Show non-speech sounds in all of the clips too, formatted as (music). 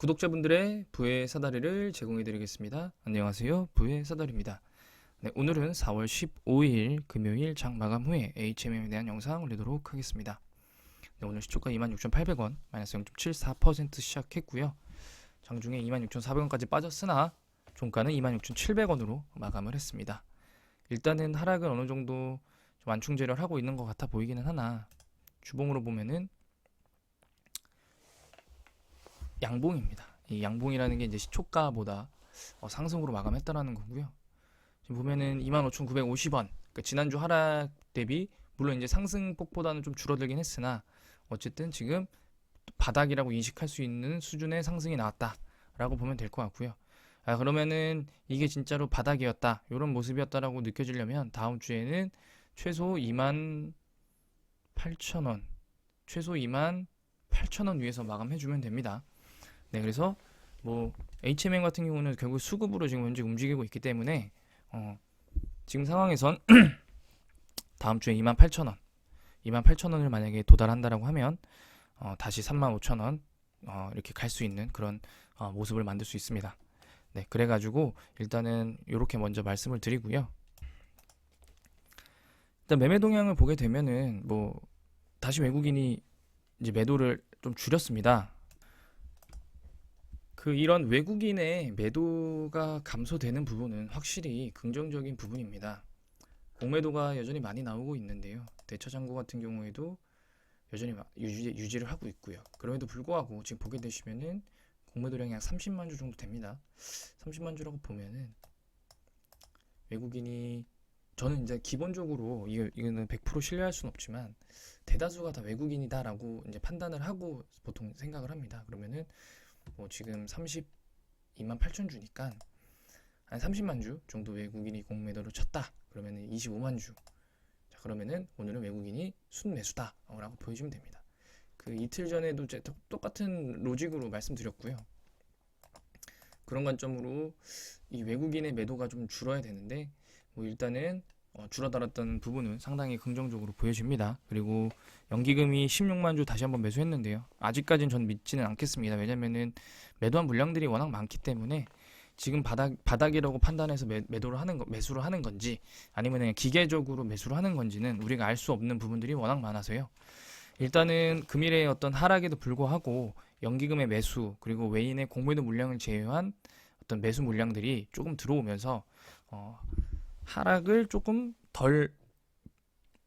구독자분들의 부의 사다리를 제공해 드리겠습니다. 안녕하세요. 부의 사다리입니다. 네, 오늘은 4월 15일 금요일 장 마감 후에 HMM에 대한 영상 올리도록 하겠습니다. 네, 오늘 시초가 26,800원, 마이너스 0.74% 시작했고요. 장중에 26,400원까지 빠졌으나 종가는 26,700원으로 마감을 했습니다. 일단은 하락은 어느 정도 좀 완충제를 하고 있는 것 같아 보이기는 하나 주봉으로 보면은 양봉입니다. 이 양봉이라는 게 이제 시초가보다 어, 상승으로 마감했다라는 거고요. 지금 보면은 25,950원. 그러니까 지난주 하락 대비 물론 이제 상승폭보다는 좀 줄어들긴 했으나 어쨌든 지금 바닥이라고 인식할 수 있는 수준의 상승이 나왔다라고 보면 될 것 같고요. 아, 그러면은 이게 진짜로 바닥이었다. 이런 모습이었다라고 느껴지려면 다음 주에는 최소 2만 8천 원, 최소 2만 8천 원 위에서 마감해주면 됩니다. 네, 그래서 뭐 HMM 같은 경우는 결국 수급으로 지금 현재 움직이고 있기 때문에 어, 지금 상황에선 (clears throat) 다음 주에 28,000원, 28,000원을 만약에 도달한다라고 하면 어, 다시 35,000원 어, 이렇게 갈 수 있는 그런 어, 모습을 만들 수 있습니다. 네, 그래가지고 일단은 이렇게 먼저 말씀을 드리고요. 일단 매매 동향을 보게 되면은 뭐 다시 외국인이 이제 매도를 좀 줄였습니다. 그 이런 외국인의 매도가 감소되는 부분은 확실히 긍정적인 부분입니다. 공매도가 여전히 많이 나오고 있는데요. 대처장고 같은 경우에도 여전히 막 유지, 유지 를 하고 있고요. 그럼에도 불구하고 지금 보게 되시면은 공매도량이 약 30만 주 정도 됩니다. 30만 주라고 보면은 외국인이 저는 이제 기본적으로 이거 이거는 100% 신뢰할 수는 없지만 대다수가 다 외국인이다라고 이제 판단을 하고 보통 생각을 합니다. 그러면은 뭐 지금 32만 8천 주니까 한 30만 주 정도 외국인이 공매도를 쳤다. 그러면은 25만 주. 자, 그러면은 오늘은 외국인이 순매수다 라고 보여주면 됩니다. 그 이틀 전에도 제 똑- 똑같은 로직으로 말씀드렸고요. 그런 관점으로 이 외국인의 매도가 좀 줄어야 되는데 뭐 일단은 어, 줄어들었던 부분은 상당히 긍정적으로 보여집니다. 그리고 연기금이 16만 주 다시 한번 매수했는데요. 아직까지는 전 믿지는 않겠습니다. 왜냐면은 매도한 물량들이 워낙 많기 때문에 지금 바닥 바닥이라고 판단해서 매, 매도를 하는 거, 매수를 하는 건지 아니면 그냥 기계적으로 매수를 하는 건지는 우리가 알 수 없는 부분들이 워낙 많아서요. 일단은 금일의 어떤 하락에도 불구하고 연기금의 매수 그리고 외인의 공매도 물량을 제외한 어떤 매수 물량들이 조금 들어오면서 어, 하락을 조금 덜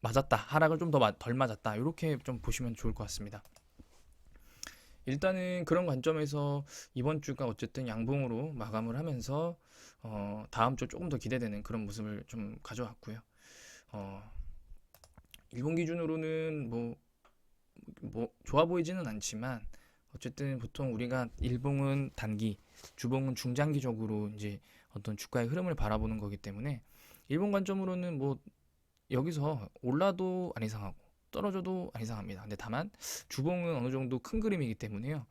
맞았다. 하락을 좀 더 덜 맞았다. 이렇게 좀 보시면 좋을 것 같습니다. 일단은 그런 관점에서 이번 주가 어쨌든 양봉으로 마감을 하면서 어, 다음 주 조금 더 기대되는 그런 모습을 좀 가져왔고요. 어, 일본 기준으로는 뭐, 뭐 좋아 보이지는 않지만 어쨌든 보통 우리가 일봉은 단기, 주봉은 중장기적으로 이제 어떤 주가의 흐름을 바라보는 거기 때문에 일본 관점으로는 뭐 여기서 올라도 안 이상하고 떨어져도 안 이상합니다. 근데 다만 주봉은 어느 정도 큰 그림이기 때문에요.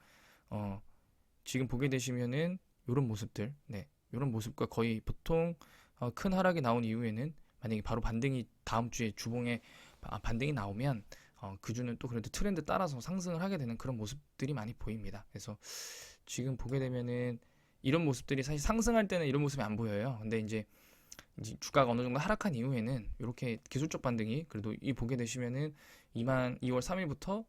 어, 지금 보게 되시면은 이런 모습들, 네, 이런 모습과 거의 보통 어, 큰 하락이 나온 이후에는 만약에 바로 반등이 다음 주에 주봉에 아, 반등이 나오면 어, 그 주는 또 그래도 트렌드 따라서 상승을 하게 되는 그런 모습들이 많이 보입니다. 그래서 지금 보게 되면은 이런 모습들이 사실 상승할 때는 이런 모습이 안 보여요. 근데 이제 이제 주가가 어느 정도 하락한 이후에는 이렇게 기술적 반등이 그래도 이 보게 되시면은 2만 2월 3일부터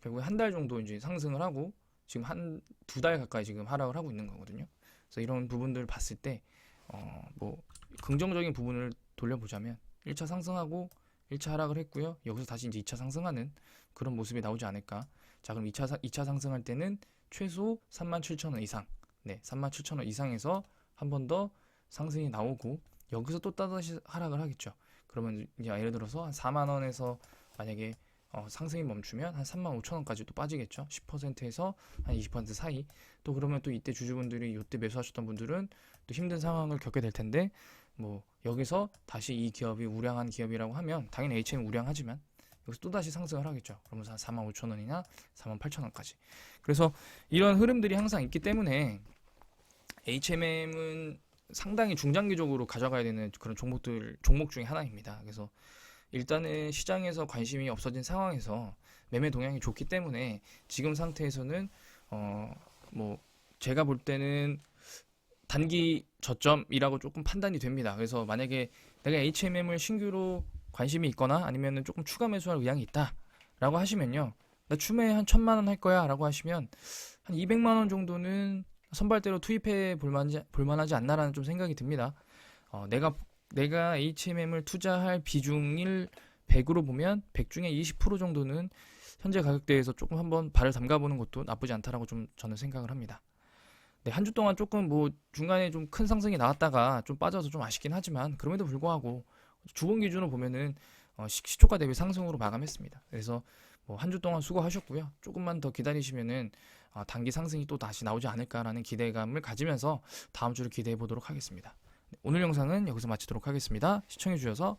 결국에 한달 정도 이제 상승을 하고 지금 한 두 달 가까이 지금 하락을 하고 있는 거거든요. 그래서 이런 부분들을 봤을 때 어 뭐 긍정적인 부분을 돌려보자면 1차 상승하고 1차 하락을 했고요. 여기서 다시 이제 2차 상승하는 그런 모습이 나오지 않을까. 자, 그럼 2차 사, 2차 상승할 때는 최소 37,000원 이상. 네, 37,000원 이상에서 한 번 더 상승이 나오고 여기서 또 또다시 하락을 하겠죠. 그러면 이제 예를 들어서 한 4만 원에서 만약에 어, 상승이 멈추면 한 3만 5천 원까지 또 빠지겠죠. 10%에서 한 20% 사이. 또 그러면 또 이때 주주분들이 이때 매수하셨던 분들은 또 힘든 상황을 겪게 될 텐데 뭐 여기서 다시 이 기업이 우량한 기업이라고 하면 당연히 HM 우량하지만 여기서 또 다시 상승을 하겠죠. 그러면서 한 4만 5천 원이나 4만 8천 원까지. 그래서 이런 흐름들이 항상 있기 때문에 HMM은 상당히 중장기적으로 가져가야 되는 그런 종목들 종목 중에 하나입니다. 그래서 일단은 시장에서 관심이 없어진 상황에서 매매 동향이 좋기 때문에 지금 상태에서는 어 뭐 제가 볼 때는 단기 저점이라고 조금 판단이 됩니다. 그래서 만약에 내가 HMM을 신규로 관심이 있거나 아니면은 조금 추가 매수할 의향이 있다라고 하시면요. 나 추매 한 천만 원 할 거야라고 하시면 한 200만 원 정도는 선발대로 투입해 볼만하지, 볼만하지 않나라는 좀 생각이 듭니다. 어, 내가 내가 HMM을 투자할 비중을 100으로 보면 100 중에 20% 정도는 현재 가격대에서 조금 한번 발을 담가보는 것도 나쁘지 않다라고 좀 저는 생각을 합니다. 네, 한 주 동안 조금 뭐 중간에 좀 큰 상승이 나왔다가 좀 빠져서 좀 아쉽긴 하지만 그럼에도 불구하고 주봉 기준으로 보면은 어, 시- 시초가 대비 상승으로 마감했습니다. 그래서 뭐 한 주 동안 수고하셨고요. 조금만 더 기다리시면은 아, 단기 상승이 또 다시 나오지 않을까라는 기대감을 가지면서 다음 주를 기대해 보도록 하겠습니다. 네, 오늘 영상은 여기서 마치도록 하겠습니다. 시청해 주셔서